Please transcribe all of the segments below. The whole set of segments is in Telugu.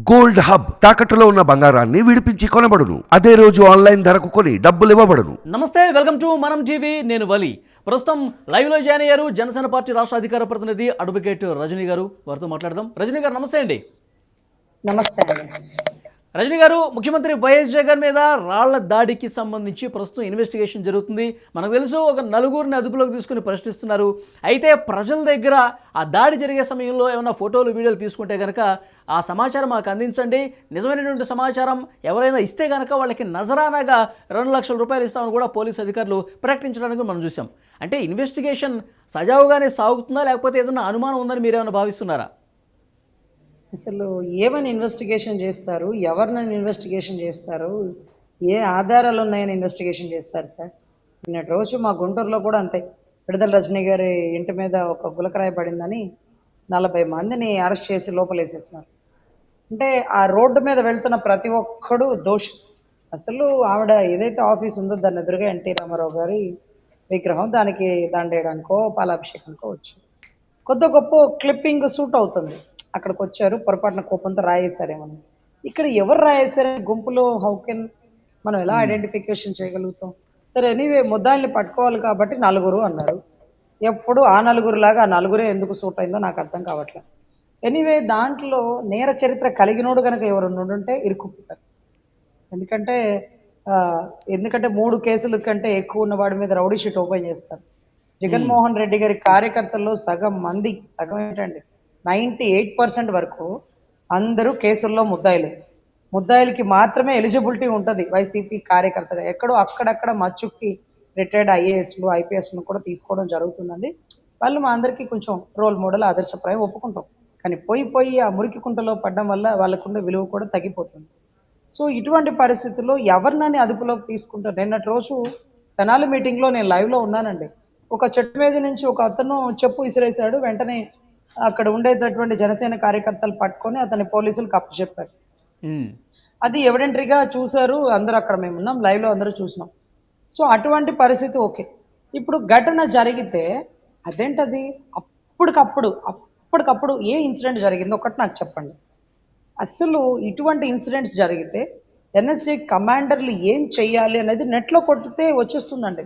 గోల్డ్ హబ్ తాకట్టులో ఉన్న బంగారాన్ని విడిపించి కొనబడును. అదే రోజు ఆన్లైన్ ధరకు కొని డబ్బులు ఇవ్వబడును. నమస్తే వెల్కమ్ టు మనం జీవి నేను వలి. ప్రస్తుతం లైవ్లో జాయిన్ అయ్యారు జనసేన పార్టీ రాష్ట్ర అధికార ప్రతినిధి అడ్వకేట్ రజనీ గారు. వారితో మాట్లాడదాం. రజనీ గారు నమస్తే అండి. నమస్తే అండి. రజనీ గారు ముఖ్యమంత్రి వైఎస్ జగన్ మీద రాళ్ళ దాడికి సంబంధించి ప్రస్తుతం ఇన్వెస్టిగేషన్ జరుగుతుంది. మనకు తెలుసు ఒక నలుగురిని అదుపులోకి తీసుకుని ప్రశ్నిస్తున్నారు. అయితే ప్రజల దగ్గర ఆ దాడి జరిగే సమయంలో ఏమైనా ఫోటోలు వీడియోలు తీసుకుంటే కనుక ఆ సమాచారం మాకు అందించండి. నిజమైనటువంటి సమాచారం ఎవరైనా ఇస్తే కనుక వాళ్ళకి నజరానాగా రెండు లక్షల రూపాయలు ఇస్తామని కూడా పోలీసు అధికారులు ప్రకటించడానికి మనం చూసాం అంటే ఇన్వెస్టిగేషన్ సజావుగానే సాగుతుందా లేకపోతే ఏదైనా అనుమానం ఉందని మీరేమైనా భావిస్తున్నారా? అసలు ఏమని ఇన్వెస్టిగేషన్ చేస్తారు? ఎవరినని ఇన్వెస్టిగేషన్ చేస్తారు? ఏ ఆధారాలు ఉన్నాయని ఇన్వెస్టిగేషన్ చేస్తారు సార్? నిన్నటి రోజు మా గుంటూరులో కూడా అంతే. విడుదల రజనీ గారి ఇంటి మీద ఒక గులకరాయి పడిందని నలభై మందిని అరెస్ట్ చేసి లోపలేసేసినారు. అంటే ఆ రోడ్డు మీద వెళ్తున్న ప్రతి ఒక్కడు దోషి. అసలు ఆవిడ ఏదైతే ఆఫీస్ ఉందో దాని ఎదురుగా ఎన్టీ రామారావు గారి విగ్రహం దానికి దండేయడానికో పాలాభిషేకానికో వచ్చింది కొద్ది గొప్ప క్లిప్పింగ్ సూట్ అవుతుంది. అక్కడికి వచ్చారు పొరపాటున కోపంతో రాయేశారేమని ఇక్కడ ఎవరు రాయేశారని గుంపులో హౌ కెన్ మనం ఎలా ఐడెంటిఫికేషన్ చేయగలుగుతాం? సరే ఎనీవే ముద్దాయిల్ని పట్టుకోవాలి కాబట్టి నలుగురు అన్నారు. ఎప్పుడు ఆ నలుగురు లాగా ఆ నలుగురే ఎందుకు సూట్ అయిందో నాకు అర్థం కావట్లేదు. ఎనీవే దాంట్లో నేర చరిత్ర కలిగినోడు కనుక ఎవరు ఉండుంటే ఇరుక్కుపోతారు. ఎందుకంటే ఎందుకంటే మూడు కేసుల కంటే ఎక్కువ ఉన్న వాడి మీద రౌడీ షీట్ ఓపెన్ చేస్తారు. జగన్మోహన్ రెడ్డి గారి కార్యకర్తల్లో సగం మంది సగం ఏంటండి? నైంటీ ఎయిట్ పర్సెంట్ వరకు అందరూ కేసుల్లో ముద్దాయిలే. ముద్దాయిలకి మాత్రమే ఎలిజిబిలిటీ ఉంటుంది వైసీపీ కార్యకర్తగా. ఎక్కడో అక్కడక్కడ మచ్చుక్కి రిటైర్డ్ ఐఏఎస్లు ఐపీఎస్లు కూడా తీసుకోవడం జరుగుతుందండి. వాళ్ళు మా అందరికీ కొంచెం రోల్ మోడల్ ఆదర్శప్రాయం ఒప్పుకుంటాం. కానీ పోయి పోయి ఆ మురికి కుంటలో పడడం వల్ల వాళ్ళకుండే విలువ కూడా తగ్గిపోతుంది. సో ఇటువంటి పరిస్థితుల్లో ఎవరినని అదుపులోకి తీసుకుంటారు నిన్నటి రోజు తెనాలి మీటింగ్లో నేను లైవ్లో ఉన్నానండి. ఒక చెట్టు మీద నుంచి ఒక అతను చెప్పు విసిరేశాడు వెంటనే అక్కడ ఉండేటటువంటి జనసేన కార్యకర్తలు పట్టుకొని అతని పోలీసులకు అప్పచెప్పారు. అది ఎవిడెంటరీగా చూశారు అందరూ అక్కడ మేము ఉన్నాం లైవ్లో అందరూ చూసినాం. సో అటువంటి పరిస్థితి ఓకే. ఇప్పుడు ఘటన జరిగితే అదేంటది? అప్పటికప్పుడు అప్పటికప్పుడు ఏ ఇన్సిడెంట్ జరిగిందో ఒకటి నాకు చెప్పండి. అసలు ఇటువంటి ఇన్సిడెంట్స్ జరిగితే ఎన్ఎస్జే కమాండర్లు ఏం చెయ్యాలి అనేది నెట్లో కొట్టితే వచ్చేస్తుందండి.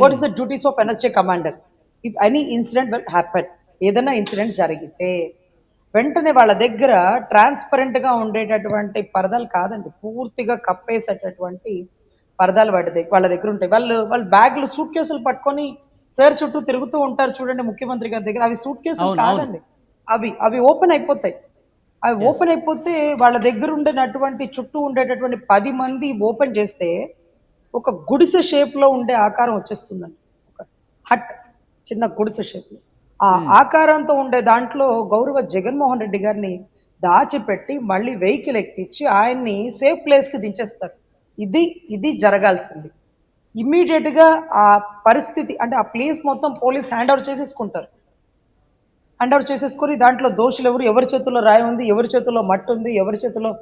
What is the duties of NSG commander? If any incident will happen ఏదైనా ఇన్సిడెంట్ జరిగితే వెంటనే వాళ్ళ దగ్గర ట్రాన్స్పరెంట్గా ఉండేటటువంటి పరదాలు కాదండి. పూర్తిగా కప్పేసేటటువంటి పరదాలు వాటి దగ్గర వాళ్ళ దగ్గర ఉంటాయి. వాళ్ళు వాళ్ళ బ్యాగ్లు సూట్ కేసులు పట్టుకొని సార్ చుట్టూ తిరుగుతూ ఉంటారు చూడండి ముఖ్యమంత్రి గారి దగ్గర. అవి సూట్ కేసులు. కాదండి. అవి అవి ఓపెన్ అయిపోతాయి. అవి ఓపెన్ అయిపోతే వాళ్ళ దగ్గర ఉండేటటువంటి చుట్టూ ఉండేటటువంటి పది మంది ఓపెన్ చేస్తే ఒక గుడిసె షేప్లో ఉండే ఆకారం వచ్చేస్తుందండి. ఒక హట్ చిన్న గుడిసె షేప్లో. ఆ ఆకారంతో ఉండే దాంట్లో గౌరవ జగన్మోహన్ రెడ్డి గారిని దాచిపెట్టి మళ్ళీ వెహికల్ ఎక్కించి ఆయన్ని సేఫ్ ప్లేస్కి దించేస్తారు. ఇది ఇది జరగాల్సింది. ఇమ్మీడియట్గా ఆ పరిస్థితి అంటే ఆ ప్లేస్ మొత్తం పోలీస్ హ్యాండ్ ఓవర్ చేసేసుకుంటారు. హ్యాండ్ ఓవర్ చేసేసుకొని దాంట్లో దోషులు ఎవరు ఎవరి చేతుల్లో రాయి ఉంది ఎవరి చేతుల్లో మట్టి ఉంది ఎవరి చేతుల్లో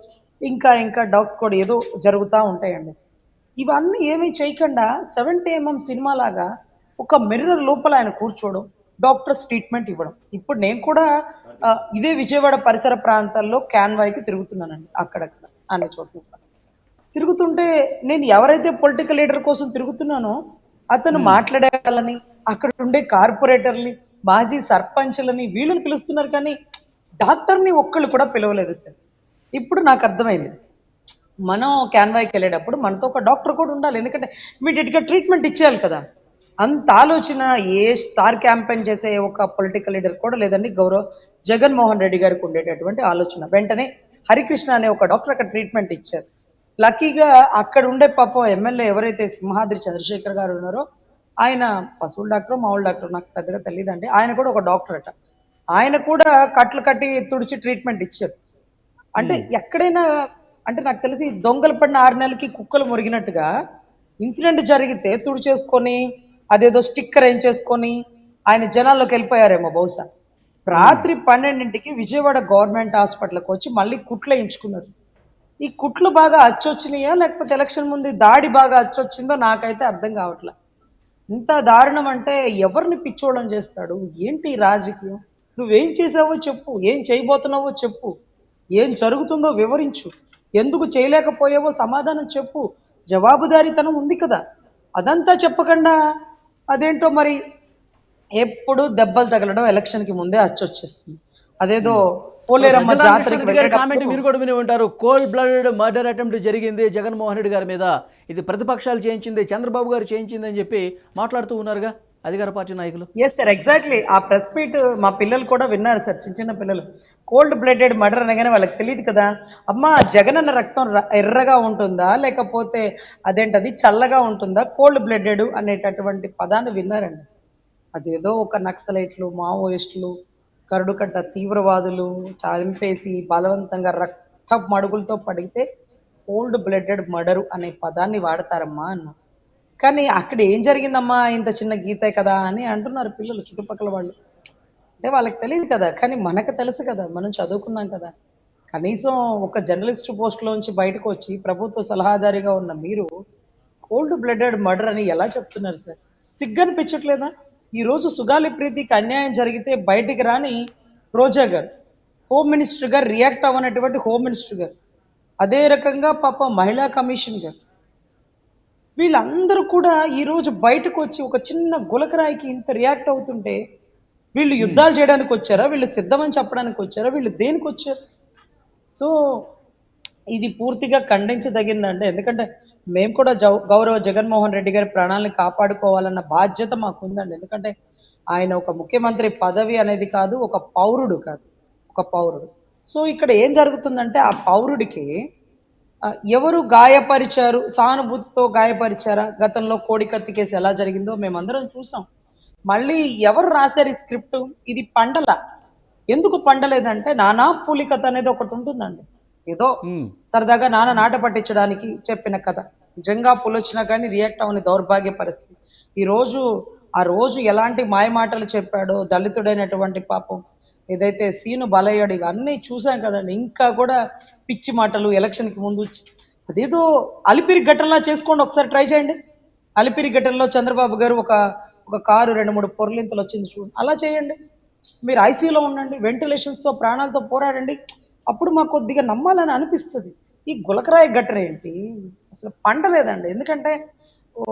ఇంకా ఇంకా డాగ్స్ కూడా ఏదో జరుగుతూ ఉంటాయండి. ఇవన్నీ ఏమీ చేయకుండా సెవెంటీ ఎంఎం సినిమా లాగా ఒక మిర్రర్ లోపల ఆయన కూర్చోవడం డాక్టర్స్ ట్రీట్మెంట్ ఇవ్వడం. ఇప్పుడు నేను కూడా ఇదే విజయవాడ పరిసర ప్రాంతాల్లో క్యాన్వాయ్కి తిరుగుతున్నానండి అక్కడక్కడ అనే చోట్ల తిరుగుతుంటే నేను ఎవరైతే పొలిటికల్ లీడర్ కోసం తిరుగుతున్నానో అతను మాట్లాడే వాళ్ళని అక్కడ ఉండే కార్పొరేటర్ని మాజీ సర్పంచ్లని వీళ్ళని పిలుస్తున్నారు కానీ డాక్టర్ని ఒక్కళ్ళు కూడా పిలవలేదు సార్. ఇప్పుడు నాకు అర్థమైంది. మనం క్యాన్వాయ్కి వెళ్ళేటప్పుడు మనతో ఒక డాక్టర్ కూడా ఉండాలి. ఎందుకంటే ఇమీడియట్గా ట్రీట్మెంట్ ఇచ్చేయాలి కదా. అంత ఆలోచన ఏ స్టార్ క్యాంపెయిన్ చేసే ఒక పొలిటికల్ లీడర్ కూడా లేదండి. గౌరవ్ జగన్మోహన్ రెడ్డి గారికి ఉండేటటువంటి ఆలోచన. వెంటనే హరికృష్ణ అనే ఒక డాక్టర్ అక్కడ ట్రీట్మెంట్ ఇచ్చారు. లక్కీగా అక్కడ ఉండే పాపం ఎమ్మెల్యే ఎవరైతే సింహాద్రి చంద్రశేఖర్ గారు ఉన్నారో ఆయన పశువుల డాక్టర్ మామూలు డాక్టర్ నాకు పెద్దగా తెలియదండి ఆయన కూడా ఒక డాక్టర్ అట. ఆయన కూడా కట్లు కట్టి తుడిచి ట్రీట్మెంట్ ఇచ్చారు. అంటే ఎక్కడైనా అంటే నాకు తెలిసి దొంగలు పడిన ఆరు నెలలకి కుక్కలు మురిగినట్టుగా ఇన్సిడెంట్ జరిగితే తుడిచేసుకొని అదేదో స్టిక్కర్ వేయించేసుకొని ఆయన జనాల్లోకి వెళ్ళిపోయారేమో బహుశా. రాత్రి పన్నెండింటికి విజయవాడ గవర్నమెంట్ హాస్పిటల్కి వచ్చి మళ్ళీ కుట్లు వేయించుకున్నారు. ఈ కుట్లు బాగా అచ్చొచ్చినాయా? లేకపోతే ఎలక్షన్ ముందు దాడి బాగా అచ్చొచ్చిందో నాకైతే అర్థం కావట్లే. ఇంత దారుణం అంటే ఎవరిని పిచ్చోళం చేస్తాడు? ఏంటి రాజకీయం? నువ్వేం చేసావో చెప్పు. ఏం చేయబోతున్నావో చెప్పు. ఏం జరుగుతుందో వివరించు. ఎందుకు చేయలేకపోయావో సమాధానం చెప్పు. జవాబుదారీతనం ఉంది కదా. అదంతా చెప్పకుండా అదేంటో మరి ఎప్పుడు దెబ్బలు తగలడం ఎలక్షన్కి ముందే అచ్చొచ్చేస్తుంది అదేదో కామెంట్ మీరు కూడా విని ఉంటారు. కోల్డ్ బ్లడెడ్ మర్డర్ అటెంప్ట్ జరిగింది. జగన్మోహన్ రెడ్డి గారి మీద ఇది ప్రతిపక్షాలు చేయించింది చంద్రబాబు గారు చేయించింది అని చెప్పి మాట్లాడుతూ ఉన్నారుగా? అధికార పార్టీ నాయకులు? ఎస్ సార్ ఎగ్జాక్ట్లీ ఆ ప్రెస్ మీట్ మా పిల్లలు కూడా విన్నారు సార్ చిన్న చిన్న పిల్లలు. కోల్డ్ బ్లడెడ్ మర్డర్ అనగానే వాళ్ళకి తెలియదు కదా. అమ్మ జగన్ అన్న రక్తం ఎర్రగా ఉంటుందా? లేకపోతే అదేంటది? చల్లగా ఉంటుందా? కోల్డ్ బ్లడెడ్ అనేటటువంటి పదాన్ని విన్నారండి. అదేదో ఒక నక్సలైట్లు మావోయిస్టులు కరుడుకట్ట తీవ్రవాదులు చంపేసి బలవంతంగా రక్త మడుగులతో పడితే కోల్డ్ బ్లడెడ్ మర్డరు అనే పదాన్ని వాడతారమ్మా అన్న కానీ అక్కడ ఏం జరిగిందమ్మా ఇంత చిన్న గీతే కదా అని అంటున్నారు పిల్లలు చుట్టుపక్కల వాళ్ళు. అంటే వాళ్ళకి తెలియదు కదా కానీ మనకు తెలుసు కదా మనం చదువుకున్నాం కదా. కనీసం ఒక జర్నలిస్ట్ పోస్ట్లోంచి బయటకు వచ్చి ప్రభుత్వ సలహాదారిగా ఉన్న మీరు కోల్డ్ బ్లడెడ్ మర్డర్ అని ఎలా చెప్తున్నారు సార్? సిగ్గనిపించట్లేదా? ఈరోజు సుగాలి ప్రీతికి అన్యాయం జరిగితే బయటికి రాని రోజా గారు హోమ్ మినిస్టర్ గారు రియాక్ట్ అవ్వనటువంటి హోమ్ మినిస్టర్ గారు. అదే రకంగా పాప మహిళా కమిషన్ గారు. వీళ్ళందరూ కూడా ఈరోజు బయటకు వచ్చి ఒక చిన్న గులకరాయికి ఇంత రియాక్ట్ అవుతుంటే వీళ్ళు యుద్ధాలు చేయడానికి వచ్చారా? వీళ్ళు సిద్ధమని చెప్పడానికి వచ్చారా? వీళ్ళు దేనికి వచ్చారు? సో ఇది పూర్తిగా ఖండించదగిందంటే ఎందుకంటే మేము కూడా జౌ- గౌరవ జగన్మోహన్ రెడ్డి గారి ప్రాణాలను కాపాడుకోవాలన్న బాధ్యత మాకు ఉందండి ఎందుకంటే ఆయన ఒక ముఖ్యమంత్రి పదవి అనేది కాదు ఒక పౌరుడు కాదు. ఒక పౌరుడు. సో ఇక్కడ ఏం జరుగుతుందంటే ఆ పౌరుడికి ఎవరు గాయపరిచారు సానుభూతితో గాయపరిచారా? గతంలో కోడికత్తి కేసు ఎలా జరిగిందో మేమందరం చూసాం. మళ్ళీ ఎవరు రాశారు ఈ స్క్రిప్ట్? ఇది పండల. ఎందుకు పండలేదంటే నానా పులి కథ అనేది ఒకటి ఉంటుందండి. ఏదో. సరదాగా నాన్న నాట పట్టించడానికి చెప్పిన కథ. నిజంగా పులొచ్చినా కానీ రియాక్ట్ అవని దౌర్భాగ్య పరిస్థితి. ఈ రోజు ఆ రోజు ఎలాంటి మాయమాటలు చెప్పాడో దళితుడైనటువంటి పాపం ఏదైతే సీను బలయ్యాడు ఇవన్నీ చూసాం కదండి. ఇంకా కూడా పిచ్చి మాటలు ఎలక్షన్కి ముందు అదేదో అలిపిరి ఘటనలా చేసుకోండి ఒకసారి ట్రై చేయండి. అలిపిరి ఘటనలో చంద్రబాబు గారు ఒక ఒక కారు రెండు మూడు పొరలింతలు వచ్చింది చూడండి అలా చేయండి. మీరు ఐసీయూలో ఉండండి వెంటిలేషన్స్తో ప్రాణాలతో పోరాడండి. అప్పుడు మాకు కొద్దిగా నమ్మాలని అనిపిస్తుంది. ఈ గులకరాయి గట్ర ఏంటి? అసలు పండలేదండి ఎందుకంటే ఓ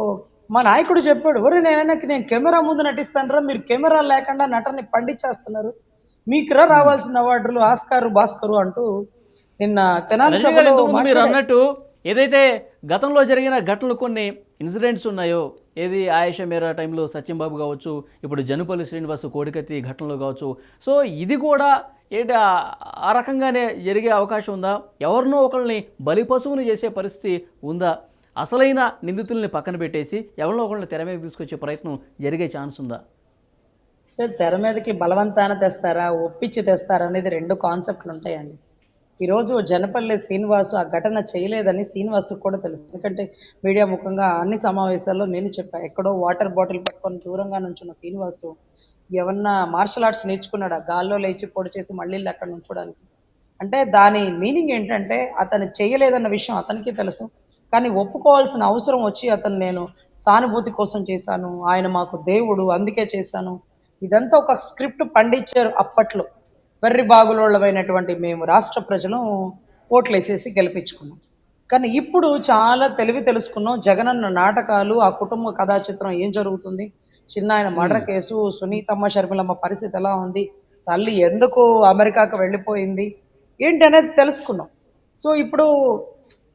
మా నాయకుడు చెప్పాడు ఒరే నేనైనా నేను కెమెరా ముందు నటిస్తానరా? మీరు కెమెరా లేకుండా నటనని పండించేస్తున్నారు మీకు రావాల్సిన అవార్డులు ఆస్కారు భాస్కరు అంటూ నిన్న తెనాలి మీరు. అన్నట్టు ఏదైతే గతంలో జరిగిన ఘటనలు కొన్ని ఇన్సిడెంట్స్ ఉన్నాయో ఏది ఆయేషా మేరా టైంలో సత్యంబాబు కావచ్చు ఇప్పుడు జనుపల్లి శ్రీనివాస్ కోడికత్తి ఘటనలు కావచ్చు. సో ఇది కూడా ఏంటి ఆ- రకంగానే జరిగే అవకాశం ఉందా? ఎవరినో ఒకరిని బలిపశువుని చేసే పరిస్థితి ఉందా? అసలైన నిందితుల్ని పక్కన పెట్టేసి ఎవరినో ఒకరిని తెర మీద తీసుకొచ్చే ప్రయత్నం జరిగే ఛాన్స్ ఉందా? తెర మీదకి బలవంతాన తెస్తారా ఒప్పించి తెస్తారా అనేది రెండు కాన్సెప్ట్లు ఉంటాయండి. ఈరోజు జనపల్లి శ్రీనివాసు ఆ ఘటన చేయలేదని శ్రీనివాసు కూడా తెలుసు. ఎందుకంటే మీడియా ముఖంగా అన్ని సమావేశాల్లో నేను చెప్పాను ఎక్కడో వాటర్ బాటిల్ పట్టుకొని దూరంగా నుంచున్న శ్రీనివాసు ఏమన్నా మార్షల్ ఆర్ట్స్ నేర్చుకున్నాడా? గాల్లో లేచి పొడి చేసి మళ్ళీ అక్కడ నుంచోడానికి. అంటే దాని మీనింగ్ ఏంటంటే అతను చేయలేదన్న విషయం అతనికి తెలుసు. కానీ ఒప్పుకోవాల్సిన అవసరం వచ్చి అతను నేను సానుభూతి కోసం చేశాను ఆయన మాకు దేవుడు అందుకే చేశాను. ఇదంతా ఒక స్క్రిప్ట్ పండించారు అప్పట్లో. వెర్రి బాగులోళ్ళమైనటువంటి మేము రాష్ట్ర ప్రజలు ఓట్లేసేసి గెలిపించుకున్నాం. కానీ ఇప్పుడు చాలా తెలివి తెలుసుకున్నాం జగనన్న నాటకాలు ఆ కుటుంబ కథా చిత్రం ఏం జరుగుతుంది? చిన్న ఆయన మర్డర్ కేసు సునీతమ్మ షర్మిలమ్మ పరిస్థితి ఎలా ఉంది? తల్లి ఎందుకు అమెరికాకు వెళ్ళిపోయింది? ఏంటి అనేది తెలుసుకున్నాం. సో ఇప్పుడు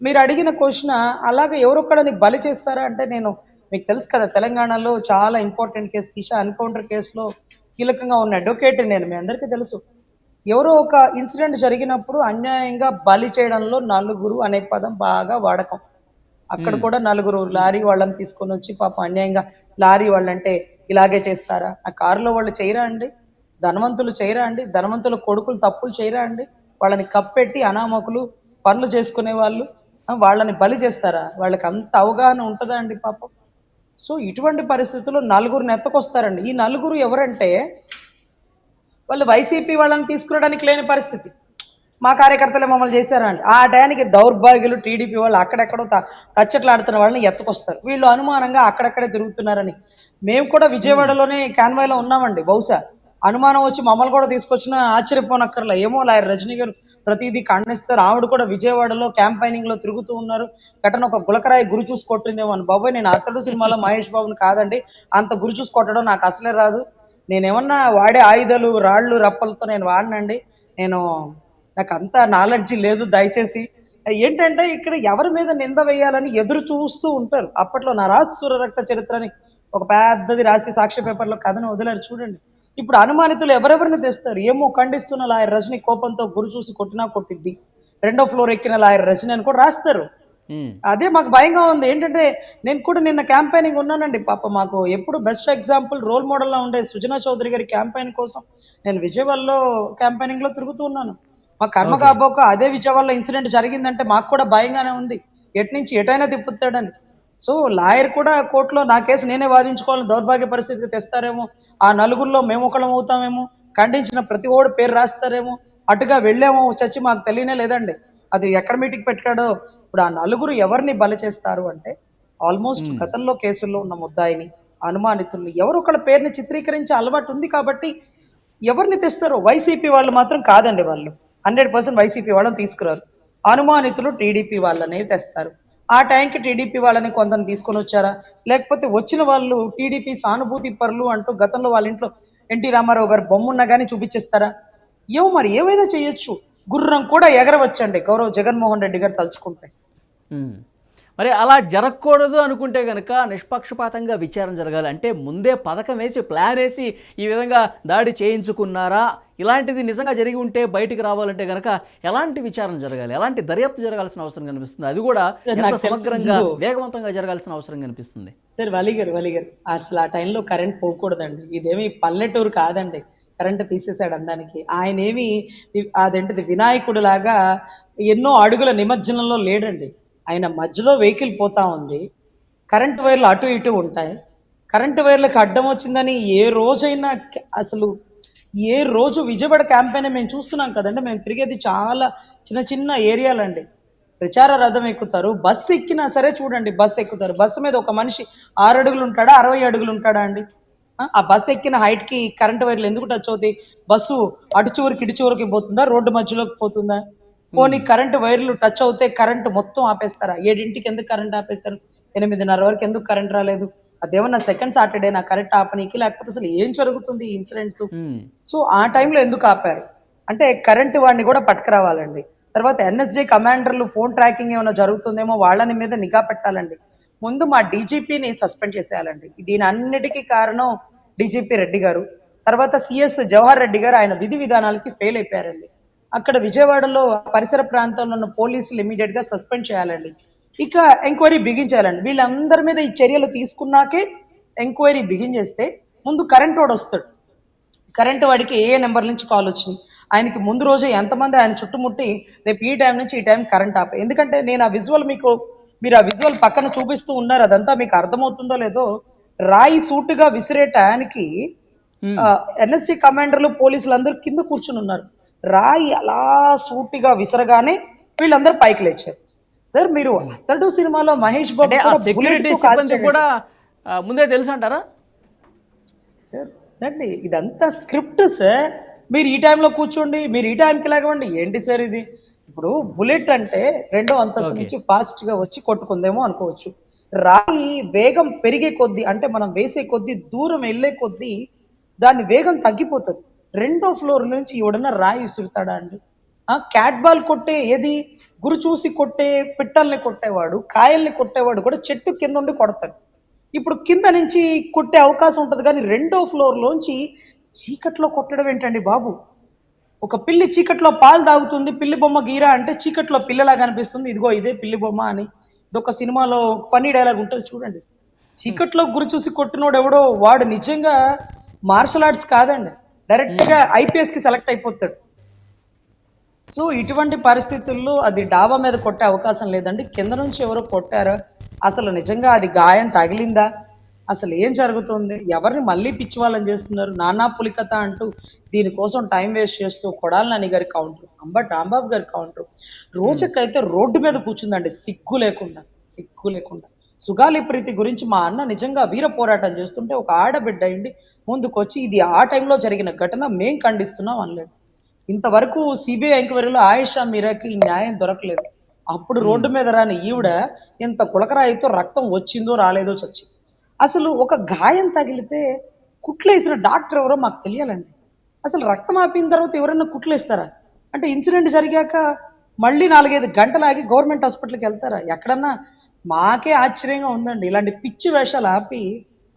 మీరు అడిగిన క్వశ్చన్ అలాగే ఎవరొక్కడని బలి చేస్తారా అంటే నేను మీకు తెలుసు కదా తెలంగాణలో చాలా ఇంపార్టెంట్ కేసు దిశ ఎన్కౌంటర్ కేసులో కీలకంగా ఉన్న అడ్వకేట్ నేను మీ అందరికీ తెలుసు. ఎవరో ఒక ఇన్సిడెంట్ జరిగినప్పుడు అన్యాయంగా బలి చేయడంలో నలుగురు అనే పదం బాగా వాడకం. అక్కడ కూడా నలుగురు లారీ వాళ్ళని తీసుకొని వచ్చి పాపం అన్యాయంగా లారీ వాళ్ళంటే ఇలాగే చేస్తారా? ఆ కారులో వాళ్ళు చేయరా అండి? ధనవంతులు చేయరా అండి? ధనవంతుల కొడుకులు తప్పులు చేయరా అండి? వాళ్ళని కప్పెట్టి అనామకులు పనులు చేసుకునే వాళ్ళు వాళ్ళని బలి చేస్తారా? వాళ్ళకి అంత అవగాహన ఉంటుందా అండి పాపం? సో ఇటువంటి పరిస్థితుల్లో నలుగురిని ఎత్తకొస్తారండి. ఈ నలుగురు ఎవరంటే వాళ్ళు వైసీపీ వాళ్ళని తీసుకురావడానికి లేని పరిస్థితి. మా కార్యకర్తలే మమ్మల్ని చేశారండి. ఆ టయానికి దౌర్భాగ్యులు టీడీపీ వాళ్ళు అక్కడెక్కడో తచ్చట్లాడుతున్న వాళ్ళని ఎత్తుకొస్తారు. వీళ్ళు అనుమానంగా అక్కడక్కడే తిరుగుతున్నారని. మేము కూడా విజయవాడలోనే కాన్వాయ్లో ఉన్నామండి. బహుశా అనుమానం వచ్చి మమ్మల్ని కూడా తీసుకొచ్చిన ఆశ్చర్యపోనక్కర్లా. ఏమో లాయర్ రజనీ గారు ప్రతిదీ ఖండిస్తారు. ఆవిడ కూడా విజయవాడలో క్యాంపైనింగ్లో తిరుగుతూ ఉన్నారు. ఘటన ఒక గులకరాయి గురి చూసి కొట్టిందేమో అని. బాబాయ్ నేను అతడు సినిమాలో మహేష్ బాబుని కాదండి. అంత గురి చూసి కొట్టడం నాకు అసలే రాదు. నేనేమన్నా వాడే ఆయుధాలు రాళ్ళు రప్పలతో నేను వాడినండి. నేను నాకు అంత నాలెడ్జ్ లేదు దయచేసి. ఏంటంటే ఇక్కడ ఎవరి మీద నింద వేయాలని ఎదురు చూస్తూ ఉంటారు. అప్పట్లో నా రాజసూర చరిత్రని ఒక పెద్దది రాసి సాక్షి పేపర్లో కథను వదిలారు. చూడండి. ఇప్పుడు అనుమానితులు ఎవరెవరిని తెస్తారు? ఏమో ఖండిస్తున్న లాయర్ రజని కోపంతో గురి చూసి కొట్టినా కొట్టిద్ది. రెండో ఫ్లోర్ ఎక్కిన లాయర్ రజని అని కూడా రాస్తారు. అదే మాకు భయంగా ఉంది. ఏంటంటే నేను కూడా నిన్న క్యాంపెయినింగ్ ఉన్నానండి. పాప మాకు ఎప్పుడు బెస్ట్ ఎగ్జాంపుల్ రోల్ మోడల్ లా ఉండే సుజనా చౌదరి గారి క్యాంపెయిన్ కోసం నేను విజయవాడలో క్యాంపెయినింగ్లో తిరుగుతూ ఉన్నాను. మా కర్మ కాబోక అదే విజయవాడలో ఇన్సిడెంట్ జరిగిందంటే మాకు కూడా భయంగానే ఉంది. ఎటు నుంచి ఎటైనా తిప్పుతాడని. సో లాయర్ కూడా కోర్టులో నా కేసు నేనే వాదించుకోవాలని దౌర్భాగ్య పరిస్థితికి తెస్తారేమో ఆ నలుగురిలో మేము ఒకళ్ళం అవుతామేమో ఖండించిన ప్రతి ఓడు పేరు రాస్తారేమో అటుగా వెళ్ళామో చచ్చి మాకు తెలియనే లేదండి. అది ఎక్కడ మీటింగ్ పెట్టాడో ఇప్పుడు ఆ నలుగురు ఎవరిని బలి చేస్తారు అంటే ఆల్మోస్ట్ గతంలో కేసుల్లో ఉన్న ముద్దాయిని అనుమానితుల్ని ఎవరు ఒకళ్ళ పేరుని చిత్రీకరించే అలవాటు ఉంది కాబట్టి ఎవరిని తెస్తారో వైసీపీ వాళ్ళు మాత్రం కాదండి వాళ్ళు. హండ్రెడ్ పర్సెంట్ వైసీపీ వాళ్ళని తీసుకురారు. అనుమానితులు టీడీపీ వాళ్ళనే తెస్తారు. ఆ టైంకి టీడీపీ వాళ్ళని కొందరు తీసుకొని వచ్చారా? లేకపోతే వచ్చిన వాళ్ళు టీడీపీ సానుభూతి పరులు అంటూ గతంలో వాళ్ళ ఇంట్లో ఎన్టీ రామారావు గారు బొమ్మ ఉన్నా కానీ చూపించేస్తారా? ఏమో మరి ఏమైనా చేయొచ్చు. గుర్రం కూడా ఎగరవచ్చండి గౌరవ్ జగన్మోహన్ రెడ్డి గారు తలుచుకుంటే. మరి అలా జరగకూడదు అనుకుంటే కనుక నిష్పక్షపాతంగా విచారణ జరగాలి. అంటే ముందే పథకం వేసి ప్లాన్ వేసి ఈ విధంగా దాడి చేయించుకున్నారా? ఇలాంటిది నిజంగా జరిగి ఉంటే బయటికి రావాలంటే కనుక ఎలాంటి విచారణ జరగాలి? ఎలాంటి దర్యాప్తు జరగాల్సిన అవసరం కనిపిస్తుంది? అది కూడా ఎంత సమగ్రంగా. వేగవంతంగా జరగాల్సిన అవసరం కనిపిస్తుంది? సరే వలిగారు వలిగారు. అసలు ఆ టైంలో కరెంట్ పోకూడదండి. ఇదేమి పల్లెటూరు కాదండి. కరెంట్ తీసేశాడు అందానికి. ఆయన ఏమి అదేంటిది వినాయకుడు లాగా ఎన్నో అడుగుల నిమజ్జనంలో లేడండి. ఆయన మధ్యలో వెహికల్ పోతా ఉంది. కరెంట్ వైర్లు అటు ఇటు ఉంటాయి. కరెంట్ వైర్లకు అడ్డం వచ్చిందని ఏ రోజైనా అసలు ఏ రోజు విజయవాడ క్యాంపెయిన్ మేము చూస్తున్నాం కదండి. మేము తిరిగేది చాలా చిన్న చిన్న ఏరియాలండి ప్రచార రథం ఎక్కుతారు. బస్సు ఎక్కినా సరే చూడండి బస్సు ఎక్కుతారు. బస్సు మీద ఒక మనిషి ఆరు అడుగులు ఉంటాడా అరవై అడుగులు ఉంటాడా అండి? ఆ, బస్సు ఎక్కిన హైట్కి కరెంటు కరెంట్ వైర్లు ఎందుకు టచ్ అవుతాయి? బస్సు అటు చివరికి ఇటు చివరికి పోతుందా? రోడ్డు మధ్యలోకి పోతుందా? పోనీ కరెంట్ వైర్లు టచ్ అవుతే కరెంట్ మొత్తం ఆపేస్తారా? ఏడింటికి ఎందుకు కరెంట్ ఆపేశారు? ఎనిమిదిన్నర వరకు ఎందుకు కరెంట్ రాలేదు? అదేమన్నా సెకండ్ సాటర్డే నా కరెంట్ ఆపనీకి? లేకపోతే అసలు ఏం జరుగుతుంది ఇన్సిడెంట్స్? సో ఆ టైంలో ఎందుకు ఆపారు? అంటే కరెంట్ వాడిని కూడా పట్టుకురావాలండి. తర్వాత ఎన్ఎస్జే కమాండర్లు ఫోన్ ట్రాకింగ్ ఏమైనా జరుగుతుందేమో వాళ్ళని మీద నిఘా పెట్టాలండి. ముందు మా డీజీపీని సస్పెండ్ చేసేయాలండి. దీని అన్నిటికీ కారణం డీజీపీ రెడ్డి గారు. తర్వాత సిఎస్ జవహర్ రెడ్డి గారు ఆయన విధి విధానాలకి ఫెయిల్ అయిపోయారండి. అక్కడ విజయవాడలో పరిసర ప్రాంతంలో ఉన్న పోలీసులు ఇమీడియట్గా సస్పెండ్ చేయాలండి. ఇక ఎంక్వైరీ బిగించాలండి. వీళ్ళందరి మీద ఈ చర్యలు తీసుకున్నాకే ఎంక్వైరీ బిగిన్ చేస్తే ముందు కరెంట్ వాడు వస్తాడు. కరెంట్ వాడికి ఏ ఏ నెంబర్ నుంచి కాల్ వచ్చింది? ఆయనకి ముందు రోజే ఎంతమంది ఆయన చుట్టుముట్టి రేపు ఈ టైం నుంచి ఈ టైం కరెంట్ ఆపే. ఎందుకంటే నేను ఆ విజువల్ మీకు మీరు ఆ విజువల్ పక్కన చూపిస్తూ ఉన్నారు. అదంతా మీకు అర్థమవుతుందో లేదో రాయి సూటుగా విసిరే టయానికి. ఎన్ఎస్సి కమాండర్లు పోలీసులు అందరూ కింద కూర్చుని ఉన్నారు. రాయి అలా సూటిగా విసరగానే వీళ్ళందరూ పైకి లేచారు. సార్ మీరు అతడు సినిమాలో మహేష్ బాబు కూడా సెక్యూరిటీ ముందే తెలుసు అంటారా సార్ రండి ఇదంతా స్క్రిప్ట్ సార్. మీరు ఈ టైంలో కూర్చోండి మీరు ఈ టైంకి లాగవండి ఏంటి సార్ ఇది? ఇప్పుడు బుల్లెట్ అంటే రెండో అంతస్తు. నుంచి ఫాస్ట్గా వచ్చి కొట్టుకుందేమో అనుకోవచ్చు. రాయి వేగం పెరిగే కొద్దీ అంటే మనం వేసే కొద్దీ దూరం వెళ్ళే కొద్దీ దాని వేగం తగ్గిపోతుంది. రెండో ఫ్లోర్ నుంచి ఎవడన్నా రాయి విసురుతాడా అండి? ఆ క్యాట్ బాల్ కొట్టే ఏది? గురి చూసి కొట్టే పిట్టల్ని కొట్టేవాడు కాయల్ని కొట్టేవాడు కూడా చెట్టు కింద ఉండి కొడతాడు. ఇప్పుడు కింద నుంచి కొట్టే అవకాశం ఉంటుంది కానీ రెండో ఫ్లోర్లోంచి చీకట్లో కొట్టడం ఏంటండి బాబు? ఒక పిల్లి చీకట్లో పాలు తాగుతుంది పిల్లి బొమ్మ గీరా అంటే చీకట్లో పిల్లలా కనిపిస్తుంది ఇదిగో ఇదే పిల్లి బొమ్మ అని. ఇదొక సినిమాలో ఫనీ డైలాగ్ ఉంటుంది చూడండి. చీకట్లో గురి చూసి కొట్టినోడు ఎవడో వాడు నిజంగా మార్షల్ ఆర్ట్స్ కాదండి. డైరెక్ట్గా ఐపీఎస్కి సెలెక్ట్ అయిపోతాడు. సో ఇటువంటి పరిస్థితుల్లో అది డాబా మీద కొట్టే అవకాశం లేదండి. కింద నుంచి ఎవరో కొట్టారో అసలు నిజంగా అది గాయం తగిలిందా? అసలు ఏం జరుగుతుంది? ఎవరిని మళ్ళీ పిచ్చి వాళ్ళని చేస్తున్నారు? నానా పులికత అంటూ దీనికోసం టైం వేస్ట్ చేస్తూ కొడాల నాని గారి కౌంటర్ అంబ రాంబాబు గారి కౌంటర్. రోజుకైతే రోడ్డు మీద కూర్చుందండి. సిగ్గు లేకుండా సిగ్గు లేకుండా. సుగాలి ప్రీతి గురించి మా అన్న నిజంగా వీర పోరాటం చేస్తుంటే ఒక ఆడబిడ్డ అయింది. ముందుకొచ్చి ఇది ఆ టైంలో జరిగిన ఘటన మేం ఖండిస్తున్నాం అనలేదు. ఇంతవరకు సిబిఐ ఎంక్వైరీలో ఆయేషా మీరాకి న్యాయం దొరకలేదు. అప్పుడు రోడ్డు మీద రాని ఈవిడ ఇంత కులకరాయితో రక్తం వచ్చిందో రాలేదో చచ్చి. అసలు ఒక గాయం తగిలితే కుట్లేసిన డాక్టర్ ఎవరో మాకు తెలియాలండి. అసలు రక్తం ఆపిన తర్వాత ఎవరైనా కుట్లేస్తారా? అంటే ఇన్సిడెంట్ జరిగాక మళ్ళీ నాలుగైదు గంటలాగి గవర్నమెంట్ హాస్పిటల్కి వెళ్తారా? ఎక్కడన్నా మాకే ఆశ్చర్యంగా ఉందండి. ఇలాంటి పిచ్చి వేషాలు ఆపి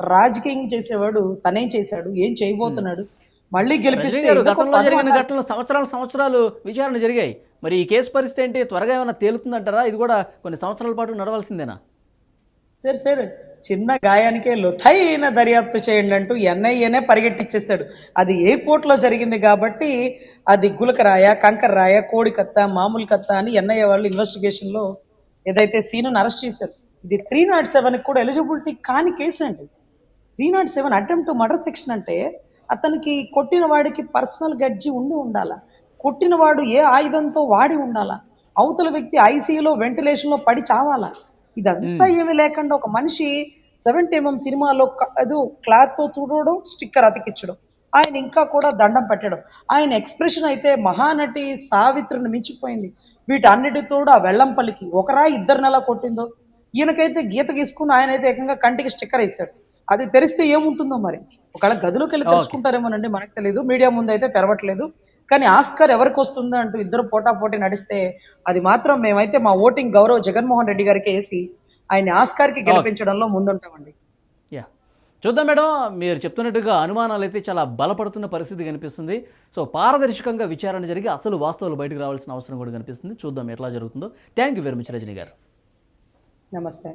రాజకీయం చేసేవాడు తనేం చేశాడు? ఏం చేయబోతున్నాడు? మళ్ళీ గెలిపిస్తే గతంలో జరిగిన ఘటనలు సంవత్సరాలు సంవత్సరాలు విచారణ జరిగాయి. మరి ఈ కేసు పరిస్థితి ఏంటి? త్వరగా ఏమైనా తేలుతుందంటారా? ఇది కూడా కొన్ని సంవత్సరాల పాటు నడవాల్సిందేనా? సరే సరే. చిన్న గాయానికే లోతైన దర్యాప్తు చేయండి అంటూ ఎన్ఐఏనే పరిగెట్టిచ్చేస్తాడు అది ఎయిర్పోర్ట్లో జరిగింది కాబట్టి అది గులకరాయ కంకర్రాయ కోడి కత్త మామూలు కత్త అని ఎన్ఐఏ వాళ్ళు ఇన్వెస్టిగేషన్లో ఏదైతే సీను అరెస్ట్ చేశారు ఇది త్రీ నాట్ సెవెన్ కూడా ఎలిజిబిలిటీ కాని కేసు అండి. Three not seven attempt murder section అంటే అతనికి కొట్టిన వాడికి పర్సనల్ గడ్జి ఉండి ఉండాలా? కొట్టిన వాడు ఏ ఆయుధంతో వాడి ఉండాలా? అవతల వ్యక్తి ఐసీయూలో వెంటిలేషన్లో పడి చావాలా? ఇదంతా ఏమీ లేకుండా ఒక మనిషి సెవెంటీ ఎంఎం సినిమాలో ఏదో క్లాత్తో తుడవడం స్టిక్కర్ అతికించడం ఆయన ఇంకా కూడా దండం పెట్టడం. ఆయన ఎక్స్ప్రెషన్ అయితే మహానటి సావిత్రిని మించిపోయింది. వీటన్నిటితో ఆ వెల్లంపల్లికి ఒకరా ఇద్దరు నెల కొట్టిందో? ఈయనకైతే గీత గీసుకుని ఆయన అయితే ఏకంగా కంటికి స్టిక్కర్ వేస్తాడు అది తెరిస్తే ఏముంటుందో మరి? ఒకవేళ గదిలోకి వెళ్ళి తెలుసుకుంటారేమోనండి మనకు తెలియదు మీడియా ముందు అయితే తెరవట్లేదు. కానీ ఆస్కార్ ఎవరికి వస్తుందో అంటూ ఇద్దరు పోటా పోటీ నడిస్తే అది మాత్రం మేమైతే మా ఓటింగ్ గౌరవ్ జగన్మోహన్ రెడ్డి గారికి వేసి ఆయన ఆస్కార్కి గెలిపించడంలో ముందుంటామండి. చూద్దాం మేడం మీరు చెప్తున్నట్టుగా అనుమానాలు అయితే చాలా బలపడుతున్న పరిస్థితి కనిపిస్తుంది. సో పారదర్శకంగా విచారణ జరిగి అసలు వాస్తవాలు బయటకు రావాల్సిన అవసరం కూడా కనిపిస్తుంది. చూద్దాం ఎట్లా జరుగుతుందో. Thank you very much Rajani గారు. నమస్తే.